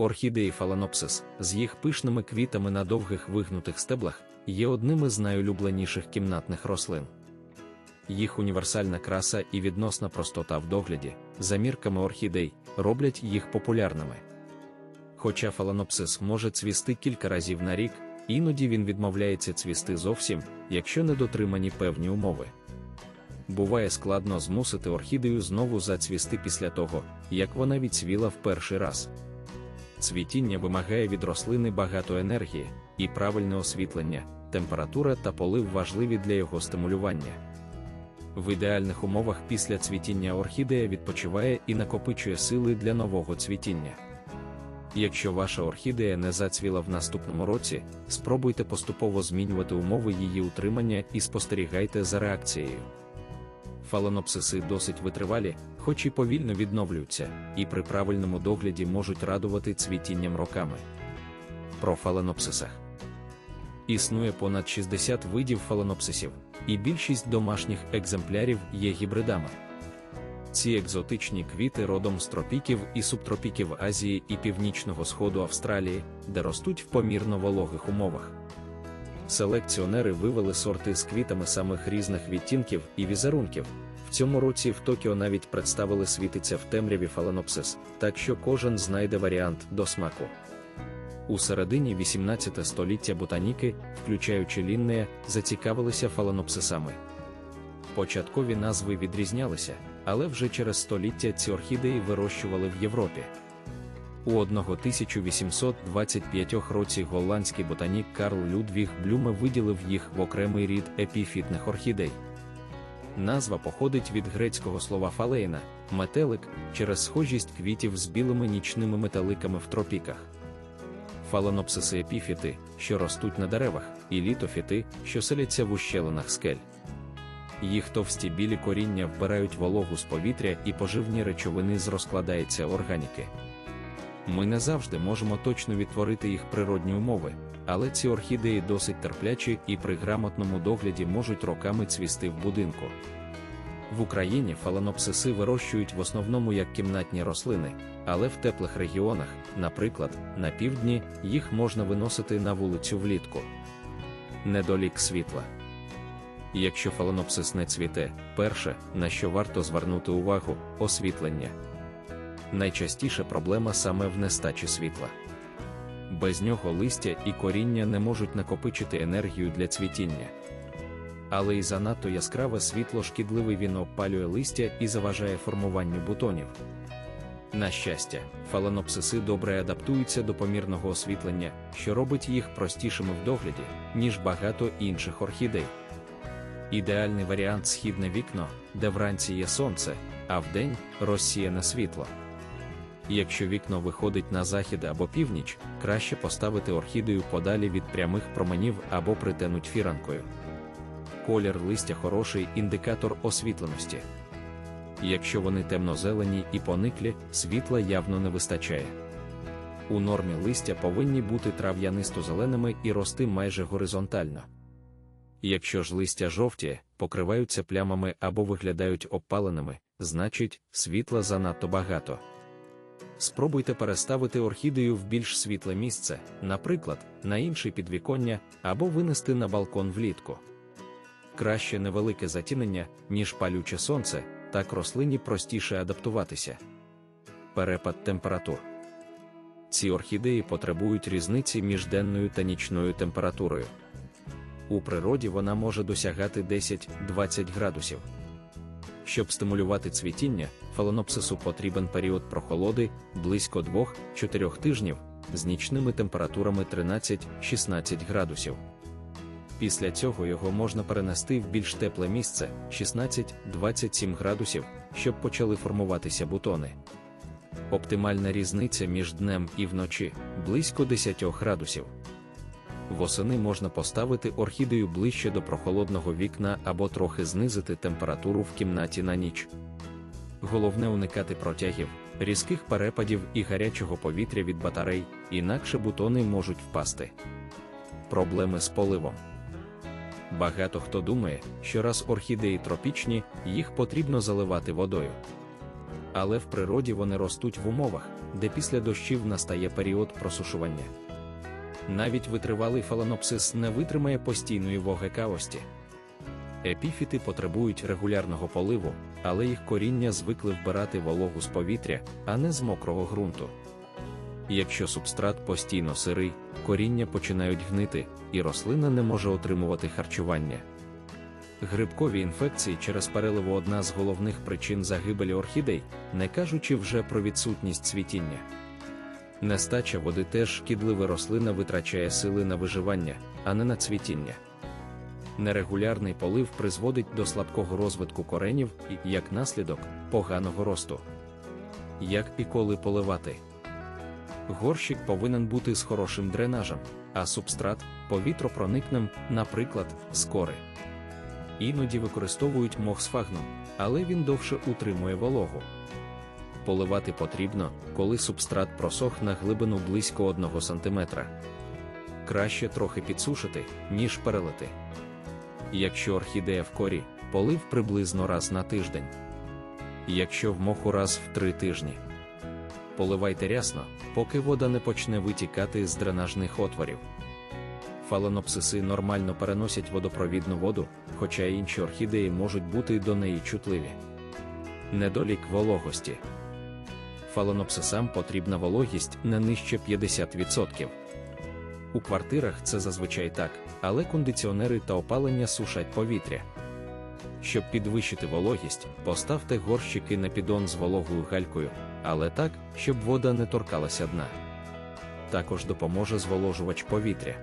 Орхідеї фаланопсис з їх пишними квітами на довгих вигнутих стеблах є одними з найулюбленіших кімнатних рослин. Їх універсальна краса і відносна простота в догляді, за мірками орхідей, роблять їх популярними. Хоча фаланопсис може цвісти кілька разів на рік, іноді він відмовляється цвісти зовсім, якщо не дотримані певні умови. Буває складно змусити орхідею знову зацвісти після того, як вона відцвіла в перший раз. Цвітіння вимагає від рослини багато енергії, і правильне освітлення, температура та полив важливі для його стимулювання. В ідеальних умовах після цвітіння орхідея відпочиває і накопичує сили для нового цвітіння. Якщо ваша орхідея не зацвіла в наступному році, спробуйте поступово змінювати умови її утримання і спостерігайте за реакцією. Фаланопсиси досить витривалі, хоч і повільно відновлюються, і при правильному догляді можуть радувати цвітінням роками. Про фаланопсисах існує понад 60 видів фаланопсисів, і більшість домашніх екземплярів є гібридами. Ці екзотичні квіти родом з тропіків і субтропіків Азії і Північного Сходу Австралії, де ростуть в помірно вологих умовах. Селекціонери вивели сорти з квітами самих різних відтінків і візерунків. Цьому році в Токіо навіть представили світиться в темряві фаленопсис, так що кожен знайде варіант до смаку. У середині 18 століття ботаніки, включаючи ліннея, зацікавилися фаленопсисами. Початкові назви відрізнялися, але вже через століття ці орхідеї вирощували в Європі. У 1825 році голландський ботанік Карл Людвіг Блюме виділив їх в окремий рід епіфітних орхідей. Назва походить від грецького слова фалейна, метелик через схожість квітів з білими нічними метеликами в тропіках. Фаланопсиси епіфіти, що ростуть на деревах, і літофіти, що селяться в ущелинах скель. Їх товсті білі коріння вбирають вологу з повітря і поживні речовини з розкладається органіки. Ми не завжди можемо точно відтворити їх природні умови, але ці орхідеї досить терплячі і при грамотному догляді можуть роками цвісти в будинку. В Україні фаланопсиси вирощують в основному як кімнатні рослини, але в теплих регіонах, наприклад, на півдні, їх можна виносити на вулицю влітку. Недолік світла. Якщо фаланопсис не цвіте, перше, на що варто звернути увагу, освітлення. Найчастіше проблема саме в нестачі світла. Без нього листя і коріння не можуть накопичити енергію для цвітіння. Але й занадто яскраве світло шкідливий він опалює листя і заважає формуванню бутонів. На щастя, фаленопсиси добре адаптуються до помірного освітлення, що робить їх простішими в догляді, ніж багато інших орхідей. Ідеальний варіант східне вікно, де вранці є сонце, а вдень розсіяне світло. Якщо вікно виходить на захід або північ, краще поставити орхідею подалі від прямих променів або притенуть фіранкою. Колір листя хороший індикатор освітленості. Якщо вони темно-зелені і пониклі, світла явно не вистачає. У нормі листя повинні бути трав'янисто-зеленими і рости майже горизонтально. Якщо ж листя жовті, покриваються плямами або виглядають обпаленими, значить, світла занадто багато. Спробуйте переставити орхідею в більш світле місце, наприклад, на інше підвіконня або винести на балкон влітку. Краще невелике затінення, ніж палюче сонце, так рослині простіше адаптуватися. Перепад температур. Ці орхідеї потребують різниці між денною та нічною температурою. У природі вона може досягати 10-20 градусів. Щоб стимулювати цвітіння, фаленопсису потрібен період прохолоди близько 2-4 тижнів з нічними температурами 13-16 градусів. Після цього його можна перенести в більш тепле місце 16-27 градусів, щоб почали формуватися бутони. Оптимальна різниця між днем і вночі близько 10 градусів. Восени можна поставити орхідею ближче до прохолодного вікна або трохи знизити температуру в кімнаті на ніч. Головне уникати протягів, різких перепадів і гарячого повітря від батарей, інакше бутони можуть впасти. Проблеми з поливом. Багато хто думає, що раз орхідеї тропічні, їх потрібно заливати водою. Але в природі вони ростуть в умовах, де після дощів настає період просушування. Навіть витривалий фаланопсис не витримає постійної вогекавості. Епіфіти потребують регулярного поливу, але їх коріння звикли вбирати вологу з повітря, а не з мокрого ґрунту. Якщо субстрат постійно сирий, коріння починають гнити, і рослина не може отримувати харчування. Грибкові інфекції через переливу одна з головних причин загибелі орхідей, не кажучи вже про відсутність цвітіння. Нестача води теж шкідлива рослина витрачає сили на виживання, а не на цвітіння. Нерегулярний полив призводить до слабкого розвитку коренів і, як наслідок, поганого росту. Як і коли поливати? Горщик повинен бути з хорошим дренажем, а субстрат повітропроникним, наприклад, з кори. Іноді використовують мох з але він довше утримує вологу. Поливати потрібно, коли субстрат просох на глибину близько 1 см. Краще трохи підсушити, ніж перелити. Якщо орхідея в корі, полив приблизно раз на тиждень. Якщо в моху раз в три тижні. Поливайте рясно, поки вода не почне витікати з дренажних отворів. Фаленопсиси нормально переносять водопровідну воду, хоча інші орхідеї можуть бути до неї чутливі. Недолік вологості. Фаленопсисам потрібна вологість не нижче 50%. У квартирах це зазвичай так, але кондиціонери та опалення сушать повітря. Щоб підвищити вологість, поставте горщики на піддон з вологою галькою, але так, щоб вода не торкалася дна. Також допоможе зволожувач повітря.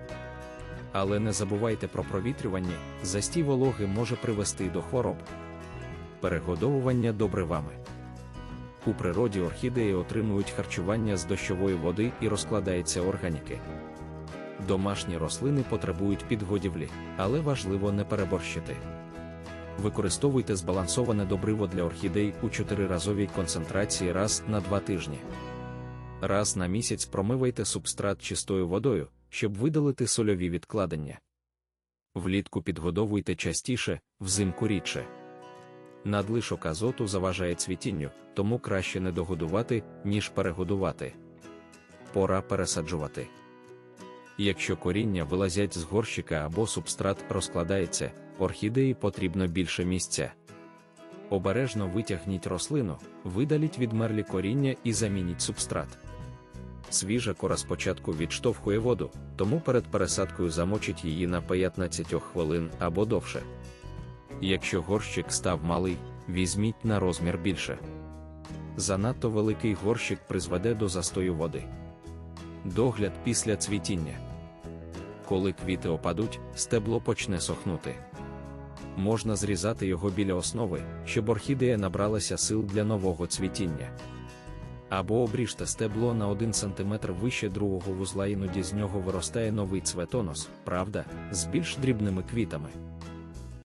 Але не забувайте про провітрювання, застій вологи може привести до хвороб. Перегодовування добривами. У природі орхідеї отримують харчування з дощової води і розкладається органіки. Домашні рослини потребують підгодівлі, але важливо не переборщити. Використовуйте збалансоване добриво для орхідей у 4-разовій концентрації раз на 2 тижні. Раз на місяць промивайте субстрат чистою водою, щоб видалити сольові відкладення. Влітку підгодовуйте частіше, взимку рідше. Надлишок азоту заважає цвітінню, тому краще не догодувати, ніж перегодувати. Пора пересаджувати. Якщо коріння вилазять з горщика або субстрат розкладається, орхідеї потрібно більше місця. Обережно витягніть рослину, видаліть відмерлі коріння і замініть субстрат. Свіжа кора спочатку відштовхує воду, тому перед пересадкою замочіть її на 15 хвилин або довше. Якщо горщик став малий, візьміть на розмір більше. Занадто великий горщик призведе до застою води. Догляд після цвітіння. Коли квіти опадуть, стебло почне сохнути. Можна зрізати його біля основи, щоб орхідея набралася сил для нового цвітіння. Або обріжте стебло на 1 см вище другого вузла, іноді з нього виростає новий цветонос, правда, з більш дрібними квітами.